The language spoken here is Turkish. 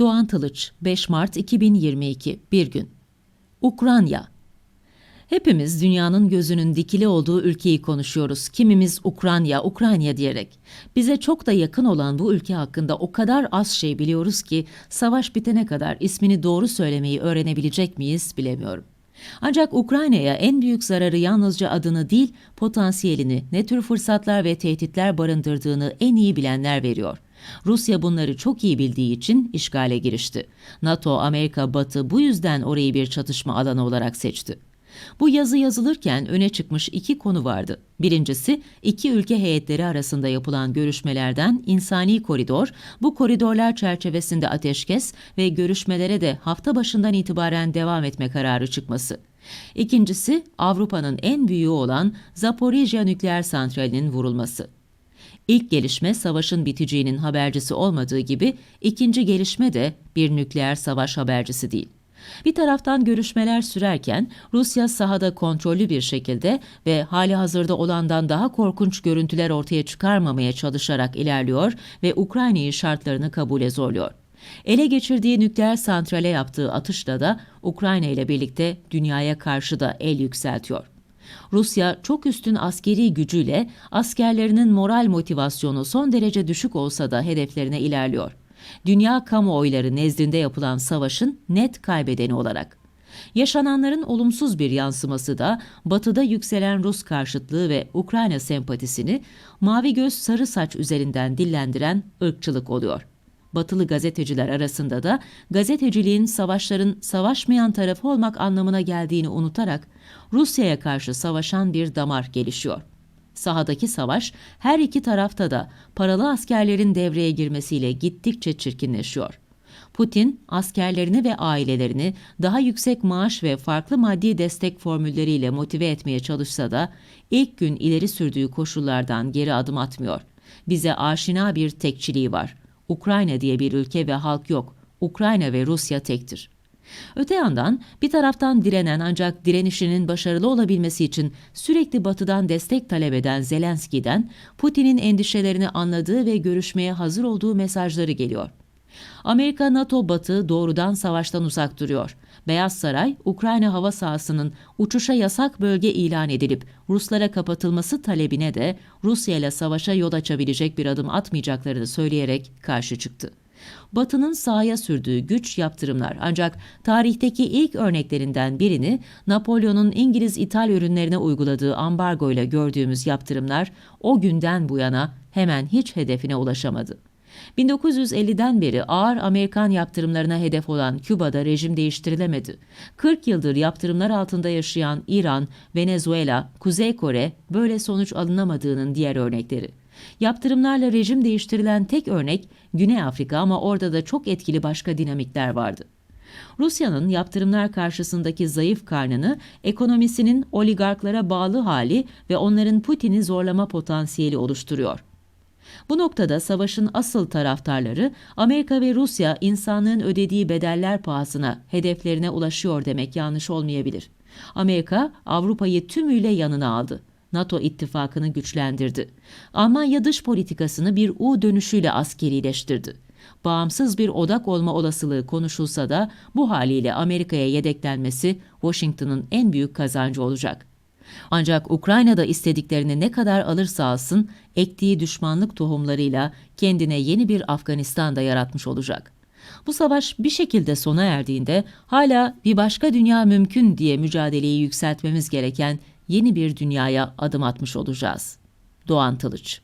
Doğan Tılıç, 5 Mart 2022, bir gün. Ukrayna. Hepimiz dünyanın gözünün dikili olduğu ülkeyi konuşuyoruz. Kimimiz Ukrayna, Ukrayna diyerek. Bize çok da yakın olan bu ülke hakkında o kadar az şey biliyoruz ki savaş bitene kadar ismini doğru söylemeyi öğrenebilecek miyiz bilemiyorum. Ancak Ukrayna'ya en büyük zararı yalnızca adını değil, potansiyelini, ne tür fırsatlar ve tehditler barındırdığını en iyi bilenler veriyor. Rusya bunları çok iyi bildiği için işgale girişti. NATO, Amerika, Batı bu yüzden orayı bir çatışma alanı olarak seçti. Bu yazı yazılırken öne çıkmış iki konu vardı. Birincisi, iki ülke heyetleri arasında yapılan görüşmelerden insani koridor, bu koridorlar çerçevesinde ateşkes ve görüşmelere de hafta başından itibaren devam etme kararı çıkması. İkincisi, Avrupa'nın en büyüğü olan Zaporijya nükleer santralinin vurulması. İlk gelişme savaşın biteceğinin habercisi olmadığı gibi ikinci gelişme de bir nükleer savaş habercisi değil. Bir taraftan görüşmeler sürerken Rusya sahada kontrollü bir şekilde ve hali hazırda olandan daha korkunç görüntüler ortaya çıkarmamaya çalışarak ilerliyor ve Ukrayna'yı şartlarını kabule zorluyor. Ele geçirdiği nükleer santrale yaptığı atışla da Ukrayna ile birlikte dünyaya karşı da el yükseltiyor. Rusya çok üstün askeri gücüyle askerlerinin moral motivasyonu son derece düşük olsa da hedeflerine ilerliyor. Dünya kamuoyları nezdinde yapılan savaşın net kaybedeni olarak. Yaşananların olumsuz bir yansıması da batıda yükselen Rus karşıtlığı ve Ukrayna sempatisini mavi göz sarı saç üzerinden dillendiren ırkçılık oluyor. Batılı gazeteciler arasında da gazeteciliğin savaşların savaşmayan tarafı olmak anlamına geldiğini unutarak Rusya'ya karşı savaşan bir damar gelişiyor. Sahadaki savaş her iki tarafta da paralı askerlerin devreye girmesiyle gittikçe çirkinleşiyor. Putin askerlerini ve ailelerini daha yüksek maaş ve farklı maddi destek formülleriyle motive etmeye çalışsa da ilk gün ileri sürdüğü koşullardan geri adım atmıyor. Bize aşina bir tekçiliği var. Ukrayna diye bir ülke ve halk yok. Ukrayna ve Rusya tektir. Öte yandan bir taraftan direnen ancak direnişinin başarılı olabilmesi için sürekli batıdan destek talep eden Zelenski'den Putin'in endişelerini anladığı ve görüşmeye hazır olduğu mesajları geliyor. Amerika, NATO, Batı doğrudan savaştan uzak duruyor. Beyaz Saray, Ukrayna hava sahasının uçuşa yasak bölge ilan edilip Ruslara kapatılması talebine de Rusya ile savaşa yol açabilecek bir adım atmayacaklarını söyleyerek karşı çıktı. Batı'nın sahaya sürdüğü güç yaptırımlar ancak tarihteki ilk örneklerinden birini Napolyon'un İngiliz-İtal ürünlerine uyguladığı ambargo ile gördüğümüz yaptırımlar o günden bu yana hemen hiç hedefine ulaşamadı. 1950'den beri ağır Amerikan yaptırımlarına hedef olan Küba'da rejim değiştirilemedi. 40 yıldır yaptırımlar altında yaşayan İran, Venezuela, Kuzey Kore böyle sonuç alınamadığının diğer örnekleri. Yaptırımlarla rejim değiştirilen tek örnek Güney Afrika ama orada da çok etkili başka dinamikler vardı. Rusya'nın yaptırımlar karşısındaki zayıf karnını ekonomisinin oligarklara bağlı hali ve onların Putin'i zorlama potansiyeli oluşturuyor. Bu noktada savaşın asıl taraftarları Amerika ve Rusya insanlığın ödediği bedeller pahasına hedeflerine ulaşıyor demek yanlış olmayabilir. Amerika Avrupa'yı tümüyle yanına aldı. NATO ittifakını güçlendirdi. Almanya dış politikasını bir U dönüşüyle askerileştirdi. Bağımsız bir odak olma olasılığı konuşulsa da bu haliyle Amerika'ya yedeklenmesi Washington'ın en büyük kazancı olacak. Ancak Ukrayna'da istediklerini ne kadar alırsa alsın, ektiği düşmanlık tohumlarıyla kendine yeni bir Afganistan'da yaratmış olacak. Bu savaş bir şekilde sona erdiğinde hala bir başka dünya mümkün diye mücadeleyi yükseltmemiz gereken yeni bir dünyaya adım atmış olacağız. Doğan Tılıç